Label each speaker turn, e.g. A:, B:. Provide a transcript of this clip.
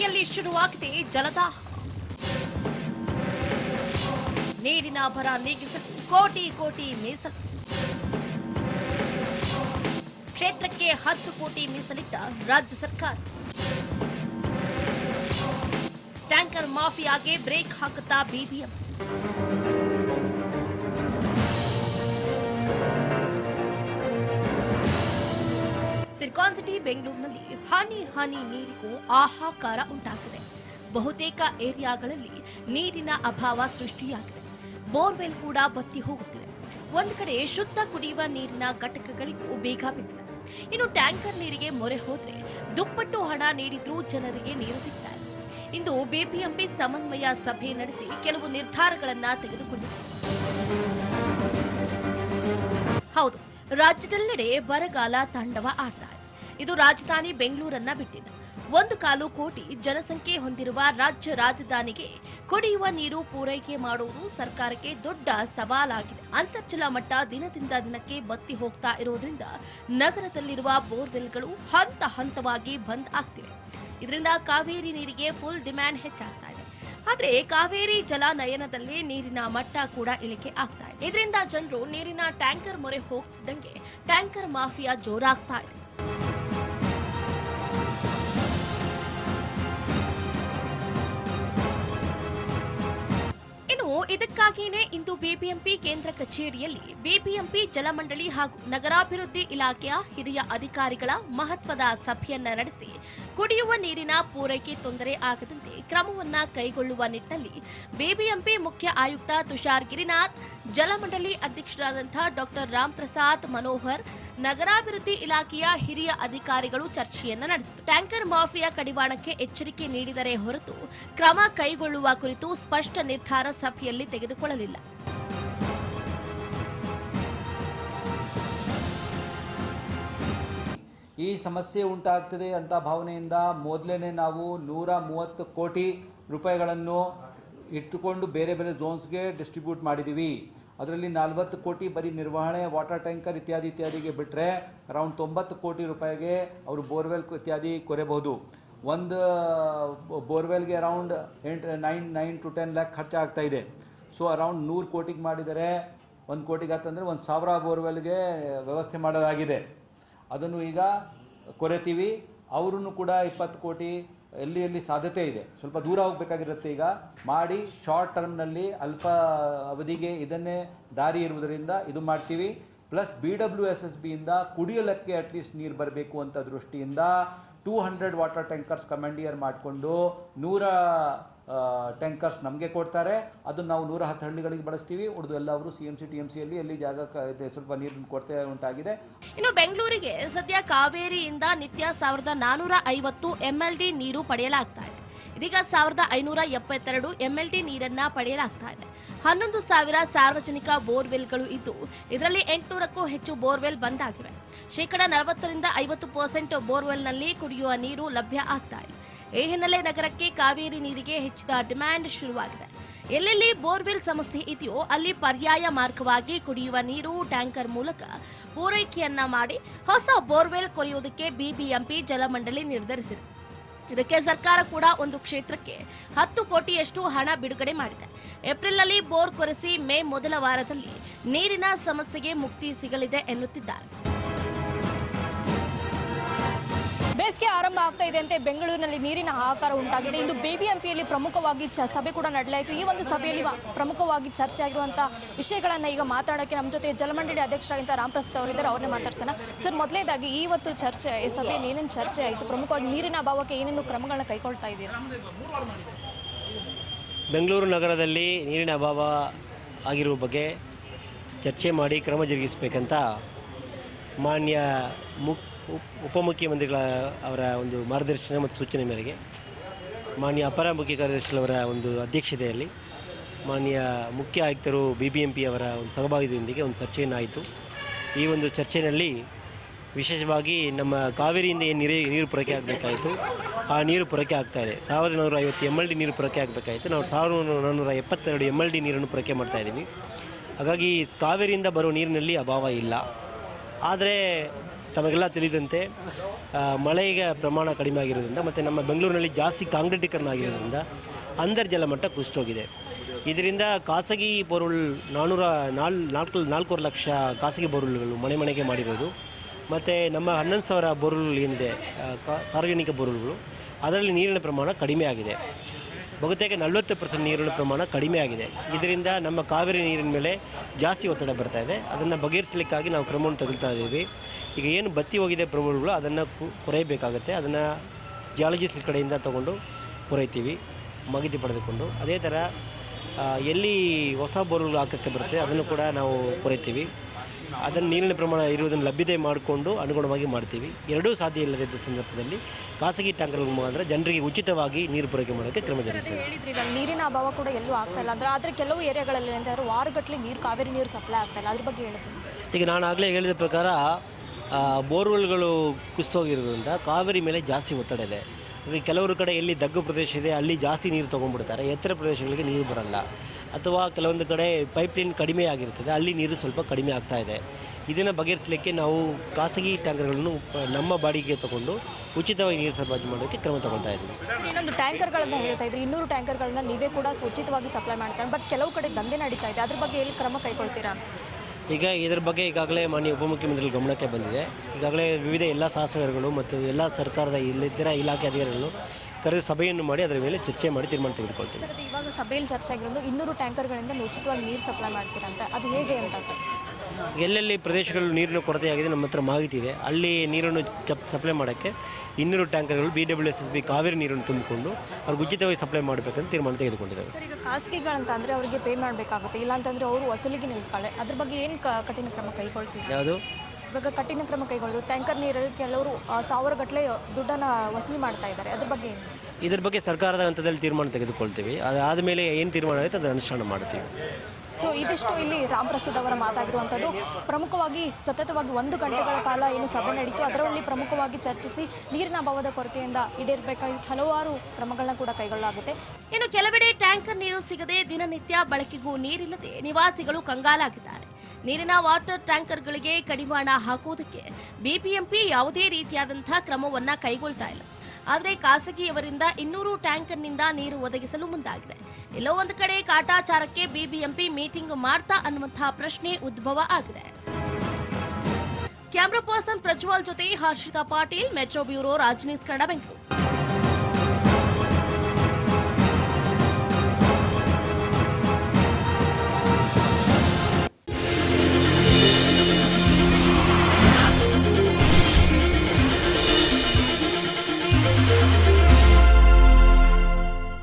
A: ಪೂರೈಕೆಯಲ್ಲಿ ಶುರುವಾಗಿದೆ ಜಲದಾಹ ನೀರಿನ ಭರ ನೀಗಿಸಲು ಕೋಟಿ ಕೋಟಿ ಮೀಸಲು. ಕ್ಷೇತ್ರಕ್ಕೆ ಹತ್ತು ಕೋಟಿ ಮೀಸಲಿಟ್ಟ ರಾಜ್ಯ ಸರ್ಕಾರ. ಟ್ಯಾಂಕರ್ ಮಾಫಿಯಾಗೆ ಬ್ರೇಕ್ ಹಾಕುತ್ತಾ ಬಿಬಿಎಂ ಸಿಲಿಕಾನ್ ಸಿಟಿ, ಬೆಂಗಳೂರಿನಲ್ಲಿ ಹನಿ ಹನಿ ನೀರಿಗೂ ಆಹಾಕಾರ ಉಂಟಾಗಿದೆ. ಬಹುತೇಕ ಏರಿಯಾಗಳಲ್ಲಿ ನೀರಿನ ಅಭಾವ ಸೃಷ್ಟಿಯಾಗಿದೆ. ಬೋರ್ವೆಲ್ ಕೂಡ ಬತ್ತಿ ಹೋಗುತ್ತಿವೆ ಒಂದು ಕಡೆ ಶುದ್ಧ ಕುಡಿಯುವ ನೀರಿನ ಘಟಕಗಳಿಗೂ ಬೇಗ ಬಿದ್ದಿದೆ. ಇನ್ನು ಟ್ಯಾಂಕರ್ ನೀರಿಗೆ ಮೊರೆ ಹೋದರೆ ದುಪ್ಪಟ್ಟು ಹಣ ನೀಡಿದ್ರೂ ಜನರಿಗೆ ನೀರು ಸಿಗ್ತಾ ಇಲ್ಲ. ಇಂದು ಬಿಬಿಎಂಪಿ ಸಮನ್ವಯ ಸಭೆ ನಡೆಸಿ ಕೆಲವು ನಿರ್ಧಾರಗಳನ್ನ ತೆಗೆದುಕೊಂಡಿದೆ. ಹೌದು, ರಾಜ್ಯದೆಲ್ಲೆಡೆ ಬರಗಾಲ ತಾಂಡವ ಆಡ್ತಾ ಇದೆ ರಾಜಧಾನಿ ಬೆಂಗಳೂರನ್ನ ಬಿಟ್ಟಿದೆ. ಒಂದು ಕಾಲು ಕೋಟಿ ಜನಸಂಖ್ಯೆ ಹೊಂದಿರುವ ರಾಜ್ಯ ರಾಜಧಾನಿಗೆ ಕುಡಿಯುವ ನೀರು ಪೂರೈಕೆ ಮಾಡುವುದು ಸರ್ಕಾರಕ್ಕೆ ದೊಡ್ಡ ಸವಾಲಾಗಿದೆ. ಅಂತರ್ಜಲ ಮಟ್ಟ ದಿನದಿಂದ ದಿನಕ್ಕೆ ಬತ್ತಿ ಹೋಗ್ತಾ ಇರೋದ್ರಿಂದ ನಗರದಲ್ಲಿರುವ ಬೋರ್ವೆಲ್ಗಳು ಹಂತ ಹಂತವಾಗಿ ಬಂದ್ ಆಗ್ತಿವೆ. ಇದರಿಂದ ಕಾವೇರಿ ನೀರಿಗೆ ಫುಲ್ ಡಿಮ್ಯಾಂಡ್ ಹೆಚ್ಚಾಗ್ತಾ ಇದೆ. ಆದ್ರೆ ಕಾವೇರಿ ಜಲಾನಯನದಲ್ಲಿ ನೀರಿನ ಮಟ್ಟ ಕೂಡ ಇಳಿಕೆ ಆಗ್ತಾ ಇದೆ. ಇದರಿಂದ ಜನರು ನೀರಿನ ಟ್ಯಾಂಕರ್ ಮೊರೆ ಹೋಗ್ತಿದ್ದಂಗೆ ಟ್ಯಾಂಕರ್ ಮಾಫಿಯಾ ಜೋರಾಗ್ತಾ ಇದೆ. ಇದಕ್ಕಾಗಿಯೇ ಇಂದು ಬಿಬಿಎಂಪಿ ಕೇಂದ್ರ ಕಚೇರಿಯಲ್ಲಿ ಬಿಬಿಎಂಪಿ ಜಲಮಂಡಳಿ ಹಾಗೂ ನಗರಾಭಿವೃದ್ಧಿ ಇಲಾಖೆಯ ಹಿರಿಯ ಅಧಿಕಾರಿಗಳ ಮಹತ್ವದ ಸಭೆಯನ್ನ ನಡೆಸಿ ಕುಡಿಯುವ ನೀರಿನ ಪೂರೈಕೆ ತೊಂದರೆ ಆಗದಂತೆ ಕ್ರಮವನ್ನ ಕೈಗೊಳ್ಳುವ ನಿಟ್ಟಿನಲ್ಲಿ ಬಿಬಿಎಂಪಿ ಮುಖ್ಯ ಆಯುಕ್ತ ತುಷಾರ್ ಗಿರಿನಾಥ್ ಜಲಮಂಡಳಿ ಅಧ್ಯಕ್ಷರಾದಂಥ ಡಾಕ್ಟರ್ ರಾಮ್ ಪ್ರಸಾದ್ ಮನೋಹರ್, ನಗರಾಭಿವೃದ್ಧಿ ಇಲಾಖೆಯ ಹಿರಿಯ ಅಧಿಕಾರಿಗಳು ಚರ್ಚೆಯನ್ನು ನಡೆಸಿದರು. ಟ್ಯಾಂಕರ್ ಮಾಫಿಯಾ ಕಡಿವಾಣಕ್ಕೆ ಎಚ್ಚರಿಕೆ ನೀಡಿದರೆ ಹೊರತು ಕ್ರಮ ಕೈಗೊಳ್ಳುವ ಕುರಿತು ಸ್ಪಷ್ಟ ನಿರ್ಧಾರ ಸಭೆಯಲ್ಲಿ ತೆಗೆದುಕೊಳ್ಳಲಿಲ್ಲ.
B: ಈ ಸಮಸ್ಯೆ ಉಂಟಾಗ್ತದೆ ಅಂತ ಭಾವನೆಯಿಂದ ಮೊದಲೇ ನಾವು ನೂರ ಮೂವತ್ತು ಕೋಟಿ ರೂಪಾಯಿಗಳನ್ನು ಇಟ್ಟುಕೊಂಡು ಬೇರೆ ಬೇರೆ ಝೋನ್ಸ್ಗೆ ಡಿಸ್ಟ್ರಿಬ್ಯೂಟ್ ಮಾಡಿದ್ದೀವಿ ಅದರಲ್ಲಿ ನಲ್ವತ್ತು ಕೋಟಿ ಬರೀ ನಿರ್ವಹಣೆ ವಾಟರ್ ಟ್ಯಾಂಕರ್ ಇತ್ಯಾದಿ ಇತ್ಯಾದಿಗೆ ಬಿಟ್ಟರೆ ಅರೌಂಡ್ ತೊಂಬತ್ತು ಕೋಟಿ ರೂಪಾಯಿಗೆ ಅವರು ಬೋರ್ವೆಲ್ ಇತ್ಯಾದಿ ಕೊರೆಯಬಹುದು ಒಂದು ಬೋರ್ವೆಲ್ಗೆ ಅರೌಂಡ್ ಎಂಟು nine nine to ten lakh ಖರ್ಚಾಗ್ತಾ ಇದೆ. ಸೊ ಅರೌಂಡ್ ನೂರು ಕೋಟಿಗೆ ಮಾಡಿದರೆ ಒಂದು ಕೋಟಿಗೆ ಆತಂದರೆ ಒಂದು ಸಾವಿರ ಬೋರ್ವೆಲ್ಗೆ ವ್ಯವಸ್ಥೆ ಮಾಡೋದಾಗಿದೆ ಅದನ್ನು ಈಗ ಕೊರೆತೀವಿ. ಅವರೂ ಕೂಡ ಇಪ್ಪತ್ತು ಕೋಟಿ ಎಲ್ಲಿ ಎಲ್ಲಿ ಸಾಧ್ಯತೆ ಇದೆ. ಸ್ವಲ್ಪ ದೂರ ಹೋಗಬೇಕಾಗಿರುತ್ತೆ ಈಗ. ಮಾಡಿ ಶಾರ್ಟ್ ಟರ್ಮ್ನಲ್ಲಿ ಅಲ್ಪ ಅವಧಿಗೆ ಇದನ್ನೇ ದಾರಿ ಇರುವುದರಿಂದ ಇದು ಮಾಡ್ತೀವಿ. Plus B W S S ಬಿಯಿಂದ ಕುಡಿಯಲಕ್ಕೆ ಅಟ್ಲೀಸ್ಟ್ ನೀರು ಬರಬೇಕು ಅಂತ ದೃಷ್ಟಿಯಿಂದ two hundred water tankers commandeer ಮಾಡಿಕೊಂಡು ನೂರ ಟ್ಯಾಂಕರ್ಸ್ ನಮಗೆ ಕೊಡ್ತಾರೆ. ಅದನ್ನು ನಾವು ನೂರ ಹತ್ತು ಹಳ್ಳಿಗಳಿಗೆ ಬಳಸ್ತೀವಿ. ಉಳಿದು ಎಲ್ಲ ಅವರು C M C T M ಸಿಯಲ್ಲಿ ಎಲ್ಲಿ ಜಾಗ ಸ್ವಲ್ಪ ನೀರಿನ ಕೊರತೆ ಉಂಟಾಗಿದೆ.
A: ಇನ್ನು ಬೆಂಗಳೂರಿಗೆ ಸದ್ಯ ಕಾವೇರಿಯಿಂದ ನಿತ್ಯ ಸಾವಿರದ ನಾನೂರ ಐವತ್ತು ಎಂಎಲ್ಡಿ ನೀರು ಪಡೆಯಲಾಗ್ತಾ ಇದೆ. ಇದೀಗ ಸಾವಿರದ ಐನೂರ ಎಪ್ಪತ್ತೆರಡು ಎಂಎಲ್ಡಿ ನೀರನ್ನ ಪಡೆಯಲಾಗ್ತಾ ಇದೆ. ಹನ್ನೊಂದು ಸಾವಿರ ಸಾರ್ವಜನಿಕ ಬೋರ್ವೆಲ್ಗಳು ಇದ್ದು, ಇದರಲ್ಲಿ ಎಂಟುನೂರಕ್ಕೂ ಹೆಚ್ಚು ಬೋರ್ವೆಲ್ ಬಂದಾಗಿವೆ ಶೇಕಡ ನಲವತ್ತರಿಂದ ಐವತ್ತು ಪರ್ಸೆಂಟ್ ಬೋರ್ವೆಲ್ನಲ್ಲಿ ಕುಡಿಯುವ ನೀರು ಲಭ್ಯ ಆಗ್ತಾ ಈ ಹಿನ್ನೆಲೆ ನಗರಕ್ಕೆ ಕಾವೇರಿ ನೀರಿಗೆ ಹೆಚ್ಚಿದ ಡಿಮ್ಯಾಂಡ್ ಶುರುವಾಗಿದೆ. ಎಲ್ಲೆಲ್ಲಿ ಬೋರ್ವೆಲ್ ಸಮಸ್ಯೆ ಇದೆಯೋ ಅಲ್ಲಿ ಪರ್ಯಾಯ ಮಾರ್ಗವಾಗಿ ಕುಡಿಯುವ ನೀರು, ಟ್ಯಾಂಕರ್ ಮೂಲಕ ಪೂರೈಕೆಯನ್ನ ಮಾಡಿ ಹೊಸ ಬೋರ್ವೆಲ್ ಕೊರೆಯುವುದಕ್ಕೆ ಬಿಬಿಎಂಪಿ ಜಲಮಂಡಳಿ ನಿರ್ಧರಿಸಿದೆ. ಇದಕ್ಕೆ ಸರ್ಕಾರ ಕೂಡ ಒಂದು ಕ್ಷೇತ್ರಕ್ಕೆ ಹತ್ತು ಕೋಟಿಯಷ್ಟು ಹಣ ಬಿಡುಗಡೆ ಮಾಡಿದೆ. ಏಪ್ರಿಲ್ನಲ್ಲಿ ಬೋರ್ ಕೊರೆಸಿ ಮೇ ಮೊದಲ ವಾರದಲ್ಲಿ ನೀರಿನ ಸಮಸ್ಯೆಗೆ ಮುಕ್ತಿ ಸಿಗಲಿದೆ ಎನ್ನುತ್ತಿದ್ದಾರೆ.
C: ಆರಂಭ ಆಗ್ತಾ ಇದೆ ಅಂತೆ. ಬೆಂಗಳೂರಿನಲ್ಲಿ ನೀರಿನ ಆಕಾರ ಉಂಟಾಗಿದೆ. ಇಂದು ಬಿಬಿಎಂಪಿಯಲ್ಲಿ ಪ್ರಮುಖವಾಗಿ ಸಭೆ ಕೂಡ ನಡೆಲಾಯಿತು ಈ ಒಂದು ಸಭೆಯಲ್ಲಿ ಪ್ರಮುಖವಾಗಿ ಚರ್ಚೆ ಆಗಿರುವಂಥ ವಿಷಯಗಳನ್ನು ಈಗ ಮಾತಾಡೋಕೆ ನಮ್ಮ ಜೊತೆ ಜಲಮಂಡಳಿ ಅಧ್ಯಕ್ಷರಾಗಿದ್ದ ರಾಮಪ್ರಸಾದ್ ಅವರಿದ್ದಾರೆ. ಅವ್ರನ್ನೇ ಮಾತಾಡ್ಸೋಣ. ಸರ್, ಮೊದಲೇದಾಗಿ ಈ ಇವತ್ತು ಚರ್ಚೆ, ಈ ಸಭೆಯಲ್ಲಿ ಏನೇನು ಚರ್ಚೆ ಆಯಿತು? ಪ್ರಮುಖವಾಗಿ ನೀರಿನ ಅಭಾವಕ್ಕೆ ಏನೇನು ಕ್ರಮಗಳನ್ನ ಕೈಗೊಳ್ತಾ ಇದ್ದೀರಾ?
D: ಬೆಂಗಳೂರು ನಗರದಲ್ಲಿ ನೀರಿನ ಅಭಾವ ಆಗಿರುವ ಬಗ್ಗೆ ಚರ್ಚೆ ಮಾಡಿ ಕ್ರಮ ಜರುಗಿಸಬೇಕಂತ ಮಾನ್ಯ ಉಪ್- ಉಪಮುಖ್ಯಮಂತ್ರಿಗಳ ಅವರ ಒಂದು ಮಾರ್ಗದರ್ಶನ ಮತ್ತು ಸೂಚನೆ ಮೇರೆಗೆ ಮಾನ್ಯ ಅಪರ ಮುಖ್ಯ ಕಾರ್ಯದರ್ಶಿಯವರ ಒಂದು ಅಧ್ಯಕ್ಷತೆಯಲ್ಲಿ ಮಾನ್ಯ ಮುಖ್ಯ ಆಯುಕ್ತರು ಬಿ ಬಿ ಎಂ ಪಿ ಅವರ ಒಂದು ಸಹಭಾಗಿತ್ವದೊಂದಿಗೆ ಒಂದು ಚರ್ಚೆಯನ್ನಾಯಿತು ಈ ಒಂದು ಚರ್ಚೆಯಲ್ಲಿ ವಿಶೇಷವಾಗಿ ನಮ್ಮ ಕಾವೇರಿಯಿಂದ ಏನು ನೀರು ನೀರು ಪೂರೈಕೆ ಆಗಬೇಕಾಯಿತು, ಆ ನೀರು ಪೂರೈಕೆ ಆಗ್ತಾ ಇದೆ. ಸಾವಿರದ ನಾನ್ನೂರ ಐವತ್ತು ಎಂ ಎಲ್ ಡಿ ನೀರು ಪೂರೈಕೆ ಆಗಬೇಕಾಯಿತು. ನಾವು ಸಾವಿರದ ನಾನ್ನೂರ ಎಪ್ಪತ್ತೆರಡು ಎಂ ಎಲ್ ಡಿ ನೀರನ್ನು ಪೂರೈಕೆ ಮಾಡ್ತಾಯಿದ್ದೀವಿ ಹಾಗಾಗಿ ಕಾವೇರಿಯಿಂದ ಬರೋ ನೀರಿನಲ್ಲಿ ಅಭಾವ ಇಲ್ಲ. ಆದರೆ ತಮಗೆಲ್ಲ ತಿಳಿದಂತೆ ಮಳೆಗೆ ಪ್ರಮಾಣ ಕಡಿಮೆ ಆಗಿರೋದ್ರಿಂದ ಮತ್ತು ನಮ್ಮ ಬೆಂಗಳೂರಿನಲ್ಲಿ ಜಾಸ್ತಿ ಕಾಂಕ್ರೀಟೀಕರಣ ಆಗಿರೋದ್ರಿಂದ ಅಂತರ್ಜಲ ಮಟ್ಟ ಕುಸಿತೋಗಿದೆ. ಇದರಿಂದ ಖಾಸಗಿ ಬೋರ್ವೆಲ್ ನಾನ್ನೂರ ನಾಲ್, ನಾಲ್ಕು, ನಾಲ್ಕೂವರೆ ಲಕ್ಷ ಖಾಸಗಿ ಬೋರ್ವೆಲ್ಗಳು ಮನೆ ಮನೆಗೆ ಮಾಡಿರೋದು. ಮತ್ತು ನಮ್ಮ ಹನ್ನೊಂದು ಸಾವಿರ ಬೋರ್ವೆಲ್ ಏನಿದೆ ಕಾ, ಸಾರ್ವಜನಿಕ ಬೋರ್ವೆಲ್ಗಳು, ಅದರಲ್ಲಿ ನೀರಿನ ಪ್ರಮಾಣ ಕಡಿಮೆ ಆಗಿದೆ. ಬಹುತೇಕ ನಲವತ್ತು ಪರ್ಸೆಂಟ್ ನೀರಿನ ಪ್ರಮಾಣ ಕಡಿಮೆ ಆಗಿದೆ. ಇದರಿಂದ ನಮ್ಮ ಕಾವೇರಿ ನೀರಿನ ಮೇಲೆ ಜಾಸ್ತಿ ಒತ್ತಡ ಬರ್ತಾ ಇದೆ. ಅದನ್ನು ಬಗೆಹರಿಸಲಿಕ್ಕಾಗಿ ನಾವು ಕ್ರಮವನ್ನು ತಗೊಳ್ತಾ ಇದ್ದೀವಿ. ಈಗ ಏನು ಬತ್ತಿ ಹೋಗಿದೆ ಪ್ರಭುಗಳು ಅದನ್ನು ಕೊರೆಯಬೇಕಾಗುತ್ತೆ. ಅದನ್ನು ಜಿಯಾಲಜಿಸ್ಟ್ ಕಡೆಯಿಂದ ತಗೊಂಡು ಕೊರೆಯ್ತೀವಿ ಮಾಹಿತಿ ಪಡೆದುಕೊಂಡು. ಅದೇ ಥರ ಎಲ್ಲಿ ಹೊಸ ಬೋರ್ಗಳು ಹಾಕೋಕ್ಕೆ ಬರುತ್ತೆ ಅದನ್ನು ಕೂಡ ನಾವು ಕೊರೈತೀವಿ ಅದನ್ನು ನೀರಿನ ಪ್ರಮಾಣ ಇರುವುದನ್ನು ಲಭ್ಯತೆ ಮಾಡಿಕೊಂಡು ಅನುಗುಣವಾಗಿ ಮಾಡ್ತೀವಿ. ಎರಡೂ ಸಾಧ್ಯ ಇಲ್ಲದಿದ್ದ ಸಂದರ್ಭದಲ್ಲಿ ಖಾಸಗಿ ಟ್ಯಾಂಕರ್ ಮುಖಾಂತರ ಜನರಿಗೆ ಉಚಿತವಾಗಿ ನೀರು ಪೂರೈಕೆ ಮಾಡೋಕ್ಕೆ ಕ್ರಮ ಜರುಗಿಸಿದೆ.
C: ನೀರಿನ ಅಭಾವ ಕೂಡ ಎಲ್ಲೂ ಆಗ್ತಾ ಇಲ್ಲ. ಅಂದ್ರೆ ಆದರೆ ಕೆಲವು ಏರಿಯಾಗಳಲ್ಲಿ ವಾರಗಟ್ಟಲೆ ನೀರು ಕಾವೇರಿ ನೀರು ಸಪ್ಲೈ ಆಗ್ತಾ ಇಲ್ಲ. ಅದ್ರ ಬಗ್ಗೆ ಹೇಳ್ತೀನಿ
D: ಈಗ ನಾನು ಆಗಲೇ ಹೇಳಿದ ಪ್ರಕಾರ ಬೋರ್ವೆಲ್ಗಳು ಕುಸ್ತೋಗಿರೋದ್ರಿಂದ ಕಾವೇರಿ ಮೇಲೆ ಜಾಸ್ತಿ ಒತ್ತಡ ಇದೆ. ಕೆಲವರು ಕಡೆ ಎಲ್ಲಿ ದಗ್ಗು ಪ್ರದೇಶ ಇದೆ, ಅಲ್ಲಿ ಜಾಸ್ತಿ ನೀರು ತೊಗೊಂಡ್ಬಿಡ್ತಾರೆ. ಎತ್ತರ ಪ್ರದೇಶಗಳಿಗೆ ನೀರು ಬರಲ್ಲ. ಅಥವಾ ಕೆಲವೊಂದು ಕಡೆ ಪೈಪ್ಲೈನ್ ಕಡಿಮೆ ಆಗಿರ್ತದೆ, ಅಲ್ಲಿ ನೀರು ಸ್ವಲ್ಪ ಕಡಿಮೆ ಆಗ್ತಾ ಇದೆ. ಇದನ್ನು ಬಗೆಹರಿಸಲಿಕ್ಕೆ ನಾವು ಖಾಸಗಿ ಟ್ಯಾಂಕರ್ಗಳನ್ನು ನಮ್ಮ ಬಾಡಿಗೆ ತಗೊಂಡು ಉಚಿತವಾಗಿ ನೀರು ಸರಬರಾಜು ಮಾಡೋಕ್ಕೆ ಕ್ರಮ ತಗೊಳ್ತಾ ಇದ್ದೀವಿ.
C: ಇನ್ನೊಂದು ಟ್ಯಾಂಕರ್ಗಳನ್ನ ಹೇಳ್ತಾ ಇದ್ರಿ. ಇನ್ನೂರು ಟ್ಯಾಂಕರ್ಗಳನ್ನ ನೀವೇ ಕೂಡ ಸುಚಿತವಾಗಿ ಸಪ್ಲೈ ಮಾಡ್ತಾರೆ. ಬಟ್ ಕೆಲವು ಕಡೆ ದಂಧೆ ನಡೀತಾ ಇದೆ. ಅದ್ರ ಬಗ್ಗೆ ಎಲ್ಲಿ ಕ್ರಮ ಕೈಗೊಳ್ತೀರಾ?
D: ಈಗ ಇದರ ಬಗ್ಗೆ ಈಗಾಗಲೇ ಮಾನ್ಯ ಉಪಮುಖ್ಯಮಂತ್ರಿಗಳ ಗಮನಕ್ಕೆ ಬಂದಿದೆ. ಈಗಾಗಲೇ ವಿವಿಧ ಎಲ್ಲ ಶಾಸಕರುಗಳು ಮತ್ತು ಎಲ್ಲ ಸರ್ಕಾರದ ಇಲ್ಲಿದ್ದರ ಇಲಾಖೆ ಅಧಿಕಾರಿಗಳು ಕರೆದು ಸಭೆಯನ್ನು ಮಾಡಿ ಅದರ ಮೇಲೆ ಚರ್ಚೆ ಮಾಡಿ ತೀರ್ಮಾನ ತೆಗೆದುಕೊಳ್ತೀವಿ.
C: ಇವಾಗ ಸಭೆಯಲ್ಲಿ ಚರ್ಚೆ ಆಗಿರೋದು ಇನ್ನೂರು ಟ್ಯಾಂಕರ್ಗಳಿಂದ ಉಚಿತವಾಗಿ ನೀರು ಸಪ್ಲೈ ಮಾಡ್ತೀರಾ ಅಂತ. ಅದು ಹೇಗೆ ಅಂತ.
D: ಎಲ್ಲೆಲ್ಲಿ ಪ್ರದೇಶಗಳು ನೀರಿನ ಕೊರತೆಯಾಗಿದೆ ನಮ್ಮ ಹತ್ರ ಮಾಹಿತಿ ಇದೆ. ಅಲ್ಲಿ ನೀರನ್ನು ಚಪ್ ಸಪ್ಲೈ ಮಾಡೋಕ್ಕೆ ಇನ್ನೂರು ಟ್ಯಾಂಕರ್ಗಳು B W S S B Kaveri ನೀರನ್ನು ತುಂಬಿಕೊಂಡು ಅವ್ರಿಗೆ ಉಚಿತವಾಗಿ ಸಪ್ಲೈ ಮಾಡಬೇಕಂತ ತೀರ್ಮಾನ ತೆಗೆದುಕೊಂಡಿದ್ದಾರೆ.
C: ಸರ್ ಈಗ ಖಾಸಗಿಗಳಂತಂದರೆ ಅವರಿಗೆ ಪೇ ಮಾಡಬೇಕಾಗುತ್ತೆ. ಇಲ್ಲಾಂತಂದರೆ ಅವರು ವಸೂಲಿಗೆ ನಿಲ್ತಾಳೆ ಅದ್ರ ಬಗ್ಗೆ ಏನು ಕಠಿಣ ಕ್ರಮ ಕೈಗೊಳ್ತೀವಿ
D: ಯಾವುದು?
C: ಇವಾಗ ಕಠಿಣ ಕ್ರಮ ಕೈಗೊಳ್ಳೋದು. ಟ್ಯಾಂಕರ್ ನೀರಲ್ಲಿ ಕೆಲವರು ಸಾವಿರ ಗಟ್ಟಲೆ ದುಡ್ಡನ್ನು ವಸೂಲಿ ಮಾಡ್ತಾ ಇದ್ದಾರೆ. ಅದ್ರ ಬಗ್ಗೆ ಏನು?
D: ಇದ್ರ ಬಗ್ಗೆ ಸರ್ಕಾರದ ಹಂತದಲ್ಲಿ ತೀರ್ಮಾನ ತೆಗೆದುಕೊಳ್ತೀವಿ. ಅದಾದ ಮೇಲೆ ಏನು ತೀರ್ಮಾನ ಆಗುತ್ತೆ ಅದರ ಅನುಷ್ಠಾನ ಮಾಡ್ತೀವಿ.
C: ಸೊ ಇದಿಷ್ಟು ಇಲ್ಲಿ ರಾಮ್ ಪ್ರಸಾದ್ ಅವರ ಮಾತಾಗಿರುವಂಥದ್ದು. ಪ್ರಮುಖವಾಗಿ ಸತತವಾಗಿ ಒಂದು ಗಂಟೆಗಳ ಕಾಲ ಏನು ಸಭೆ ನಡೀತು. ಅದರಲ್ಲಿ ಪ್ರಮುಖವಾಗಿ ಚರ್ಚಿಸಿ ನೀರಿನ ಅಭಾವದ ಕೊರತೆಯಿಂದ ಈಡೇರಬೇಕಾಗಿ ಹಲವಾರು ಕ್ರಮಗಳನ್ನ ಕೂಡ ಕೈಗೊಳ್ಳಲಾಗುತ್ತೆ.
A: ಇನ್ನು ಕೆಲವೆಡೆ ಟ್ಯಾಂಕರ್ ನೀರು ಸಿಗದೆ ದಿನನಿತ್ಯ ಬಳಕೆಗೂ ನೀರಿಲ್ಲದೆ ನಿವಾಸಿಗಳು ಕಂಗಾಲಾಗಿದ್ದಾರೆ. ನೀರಿನ ವಾಟರ್ ಟ್ಯಾಂಕರ್ಗಳಿಗೆ ಕಡಿವಾಣ ಹಾಕುವುದಕ್ಕೆ ಬಿಬಿಎಂಪಿ ಯಾವುದೇ ರೀತಿಯಾದಂತಹ ಕ್ರಮವನ್ನ ಕೈಗೊಳ್ತಾ ಇಲ್ಲ. ಆದರೆ ಖಾಸಗಿಯವರಿಂದ ಇನ್ನೂರು ಟ್ಯಾಂಕರ್ನಿಂದ ನೀರು ಒದಗಿಸಲು ಮುಂದಾಗಿದೆ. ಎಲ್ಲೋ ಒಂದು ಕಡೆ ಕಾಟಾಚಾರಕ್ಕೆ ಬಿಬಿಎಂಪಿ ಮೀಟಿಂಗ್ ಮಾಡ್ತಾ ಅನ್ನುವಂತಹ ಪ್ರಶ್ನೆ ಉದ್ಭವ ಆಗಿದೆ. ಕ್ಯಾಮ್ರಾ ಪರ್ಸನ್ ಪ್ರಜ್ವಲ್ ಜೊತೆ ಹರ್ಷಿತಾ ಪಾಟೀಲ್, ಮೆಟ್ರೋ ಬ್ಯೂರೋ ರಾಜನೀತಿ ಕನ್ನಡ ಬೆಂಗಳೂರು.